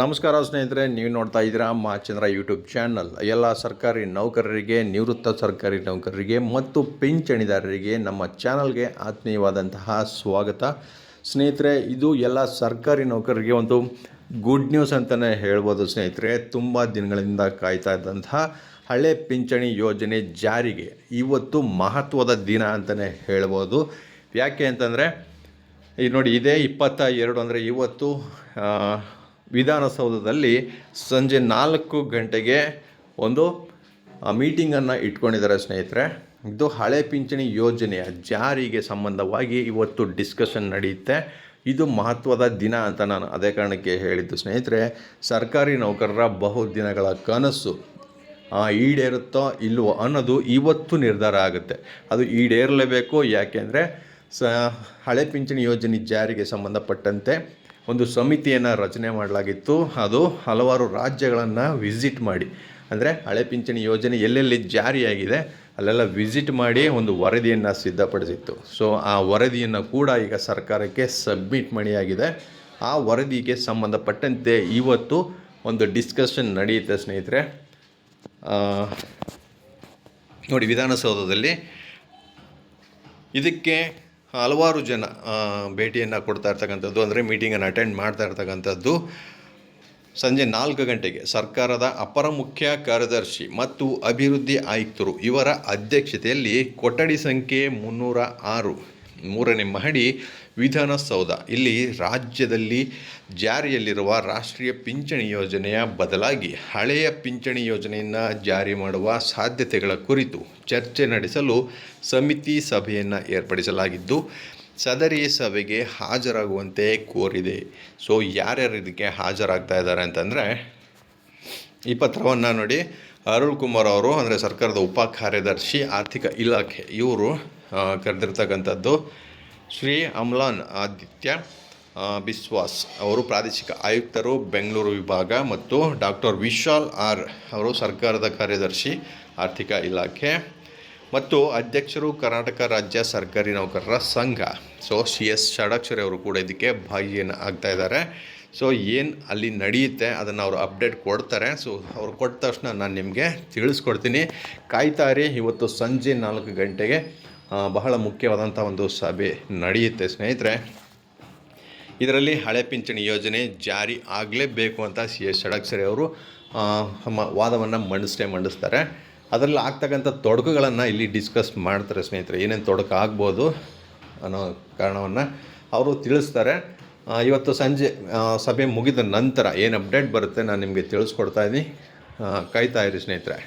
ನಮಸ್ಕಾರ ಸ್ನೇಹಿತರೆ, ನೀವು ನೋಡ್ತಾ ಇದ್ದೀರಾ ಮಾಚಂದ್ರ ಯೂಟ್ಯೂಬ್ ಚಾನಲ್. ಎಲ್ಲ ಸರ್ಕಾರಿ ನೌಕರರಿಗೆ, ನಿವೃತ್ತ ಸರ್ಕಾರಿ ನೌಕರರಿಗೆ ಮತ್ತು ಪಿಂಚಣಿದಾರರಿಗೆ ನಮ್ಮ ಚಾನಲ್ಗೆ ಆತ್ಮೀಯವಾದಂತಹ ಸ್ವಾಗತ. ಸ್ನೇಹಿತರೆ, ಇದು ಎಲ್ಲ ಸರ್ಕಾರಿ ನೌಕರರಿಗೆ ಒಂದು ಗುಡ್ ನ್ಯೂಸ್ ಅಂತಲೇ ಹೇಳ್ಬೋದು ಸ್ನೇಹಿತರೆ. ತುಂಬ ದಿನಗಳಿಂದ ಕಾಯ್ತಾ ಇದ್ದಂತಹ ಹಳೆ ಪಿಂಚಣಿ ಯೋಜನೆ ಜಾರಿಗೆ ಇವತ್ತು ಮಹತ್ವದ ದಿನ ಅಂತಲೇ ಹೇಳ್ಬೋದು. ಯಾಕೆ ಅಂತಂದರೆ ಈಗ ನೋಡಿ ಇದೇ ಇಪ್ಪತ್ತ ಎರಡು ಅಂದರೆ ಇವತ್ತು ವಿಧಾನಸೌಧದಲ್ಲಿ ಸಂಜೆ ನಾಲ್ಕು ಗಂಟೆಗೆ ಒಂದು ಮೀಟಿಂಗನ್ನು ಇಟ್ಕೊಂಡಿದ್ದಾರೆ ಸ್ನೇಹಿತರೆ. ಇದು ಹಳೆ ಪಿಂಚಣಿ ಯೋಜನೆಯ ಜಾರಿಗೆ ಸಂಬಂಧವಾಗಿ ಇವತ್ತು ಡಿಸ್ಕಷನ್ ನಡೆಯುತ್ತೆ. ಇದು ಮಹತ್ವದ ದಿನ ಅಂತ ನಾನು ಅದೇ ಕಾರಣಕ್ಕೆ ಹೇಳಿದ್ದು ಸ್ನೇಹಿತರೆ. ಸರ್ಕಾರಿ ನೌಕರರ ಬಹುದಿನಗಳ ಕನಸು ಈಡೇರುತ್ತೋ ಇಲ್ಲವೋ ಅನ್ನೋದು ಇವತ್ತು ನಿರ್ಧಾರ ಆಗುತ್ತೆ. ಅದು ಈಡೇರಲೇಬೇಕು. ಯಾಕೆಂದರೆ ಸ, ಹಳೆ ಪಿಂಚಣಿ ಯೋಜನೆ ಜಾರಿಗೆ ಸಂಬಂಧಪಟ್ಟಂತೆ ಒಂದು ಸಮಿತಿಯನ್ನು ರಚನೆ ಮಾಡಲಾಗಿತ್ತು. ಅದು ಹಲವಾರು ರಾಜ್ಯಗಳನ್ನು ವಿಸಿಟ್ ಮಾಡಿ. ಅಂದರೆ ಹಳೆ ಪಿಂಚಣಿ ಯೋಜನೆ ಎಲ್ಲೆಲ್ಲಿ ಜಾರಿಯಾಗಿದೆ, ಅಲ್ಲೆಲ್ಲ ವಿಸಿಟ್ ಮಾಡಿ ಒಂದು ವರದಿಯನ್ನು ಸಿದ್ಧಪಡಿಸಿತ್ತು. ಸೊ ಆ ವರದಿಯನ್ನು ಕೂಡ ಈಗ ಸರ್ಕಾರಕ್ಕೆ ಸಬ್ಮಿಟ್ ಮಾಡಿಯಾಗಿದೆ ಆ ವರದಿಗೆ ಸಂಬಂಧಪಟ್ಟಂತೆ ಇವತ್ತು ಒಂದು ಡಿಸ್ಕಷನ್ ನಡೆಯುತ್ತೆ ಸ್ನೇಹಿತರೆ. ನೋಡಿ ವಿಧಾನಸೌಧದಲ್ಲಿ ಇದಕ್ಕೆ ಹಲವಾರು ಜನ ಭೇಟಿಯನ್ನು ಕೊಡ್ತಾ ಇರ್ತಕ್ಕಂಥದ್ದು, ಅಂದರೆ ಮೀಟಿಂಗನ್ನು ಅಟೆಂಡ್ ಮಾಡ್ತಾ ಇರ್ತಕ್ಕಂಥದ್ದು, ಸಂಜೆ ನಾಲ್ಕು ಗಂಟೆಗೆ ಸರ್ಕಾರದ ಅಪರ ಮುಖ್ಯ ಕಾರ್ಯದರ್ಶಿ ಮತ್ತು ಅಭಿವೃದ್ಧಿ ಆಯುಕ್ತರು ಇವರ ಅಧ್ಯಕ್ಷತೆಯಲ್ಲಿ ಕೊಠಡಿ ಸಂಖ್ಯೆ ಮುನ್ನೂರ ಆರು. ಮೂರನೇ ಮಹಡಿ ವಿಧಾನಸೌಧ. ಇಲ್ಲಿ ರಾಜ್ಯದಲ್ಲಿ ಜಾರಿಯಲ್ಲಿರುವ ರಾಷ್ಟ್ರೀಯ ಪಿಂಚಣಿ ಯೋಜನೆಯ ಬದಲಾಗಿ ಹಳೆಯ ಪಿಂಚಣಿ ಯೋಜನೆಯನ್ನು ಜಾರಿ ಮಾಡುವ ಸಾಧ್ಯತೆಗಳ ಕುರಿತು ಚರ್ಚೆ ನಡೆಸಲು ಸಮಿತಿ ಸಭೆಯನ್ನು ಏರ್ಪಡಿಸಲಾಗಿದ್ದು, ಸದರಿ ಸಭೆಗೆ ಹಾಜರಾಗುವಂತೆ ಕೋರಿದೆ. ಸೊ, ಯಾರ್ಯಾರು ಇದಕ್ಕೆ ಹಾಜರಾಗ್ತಾ ಇದ್ದಾರೆ ಅಂತಂದರೆ, ಈ ಪತ್ರವನ್ನು ನೋಡಿ ಅರುಳ್ ಕುಮಾರ್ ಅವರು, ಅಂದರೆ ಸರ್ಕಾರದ ಉಪ ಕಾರ್ಯದರ್ಶಿ ಆರ್ಥಿಕ ಇಲಾಖೆ, ಇವರು ಕರೆದಿರ್ತಕ್ಕಂಥದ್ದು ಶ್ರೀ ಅಮ್ಲಾನ್ ಆದಿತ್ಯ ಬಿಸ್ವಾಸ್ ಅವರು ಪ್ರಾದೇಶಿಕ ಆಯುಕ್ತರು, ಬೆಂಗಳೂರು ವಿಭಾಗ ಮತ್ತು ಡಾಕ್ಟರ್ ವಿಶಾಲ್ ಆರ್ ಅವರು ಸರ್ಕಾರದ ಕಾರ್ಯದರ್ಶಿ, ಆರ್ಥಿಕ ಇಲಾಖೆ ಮತ್ತು ಅಧ್ಯಕ್ಷರು ಕರ್ನಾಟಕ ರಾಜ್ಯ ಸರ್ಕಾರಿ ನೌಕರರ ಸಂಘ. ಸೊ ಸಿ ಎಸ್ ಷಡಾಕ್ಷರಿ ಅವರು ಕೂಡ ಇದಕ್ಕೆ ಭಾಗಿಯನ್ನು ಆಗ್ತಾ ಇದ್ದಾರೆ. ಸೊ ಏನು ಅಲ್ಲಿ ನಡೆಯುತ್ತೆ ಅದನ್ನು ಅವರು ಅಪ್ಡೇಟ್ ಕೊಡ್ತಾರೆ. ಸೊ ಅವ್ರು ಕೊಟ್ಟ ತಕ್ಷಣ ನಾನು ನಿಮಗೆ ತಿಳಿಸ್ಕೊಡ್ತೀನಿ. ಕಾಯ್ತಾರೆ ಇವತ್ತು ಸಂಜೆ ನಾಲ್ಕು ಗಂಟೆಗೆ ಬಹಳ ಮುಖ್ಯವಾದಂಥ ಒಂದು ಸಭೆ ನಡೆಯುತ್ತೆ ಸ್ನೇಹಿತರೆ. ಇದರಲ್ಲಿ ಹಳೆ ಪಿಂಚಣಿ ಯೋಜನೆ ಜಾರಿ ಆಗಲೇಬೇಕು ಅಂತ ಸಿ ಎಸ್ ಷಡಕ್ಷರಿ ಅವರು ವಾದವನ್ನು ಮಂಡಿಸೇ ಮಂಡಿಸ್ತಾರೆ. ಅದರಲ್ಲಿ ಆಗ್ತಕ್ಕಂಥ ತೊಡಕುಗಳನ್ನು ಇಲ್ಲಿ ಡಿಸ್ಕಸ್ ಮಾಡ್ತಾರೆ ಸ್ನೇಹಿತರೆ. ಏನೇನು ತೊಡಕು ಆಗ್ಬೋದು ಅನ್ನೋ ಕಾರಣವನ್ನು ಅವರು ತಿಳಿಸ್ತಾರೆ. ಇವತ್ತು ಸಂಜೆ ಸಭೆ ಮುಗಿದ ನಂತರ ಏನು ಅಪ್ಡೇಟ್ ಬರುತ್ತೆ ನಾನು ನಿಮಗೆ ತಿಳಿಸ್ಕೊಡ್ತಾ ಇದ್ದೀನಿ ಕಾಯ್ತಾ ಇರಿ ಸ್ನೇಹಿತರೆ.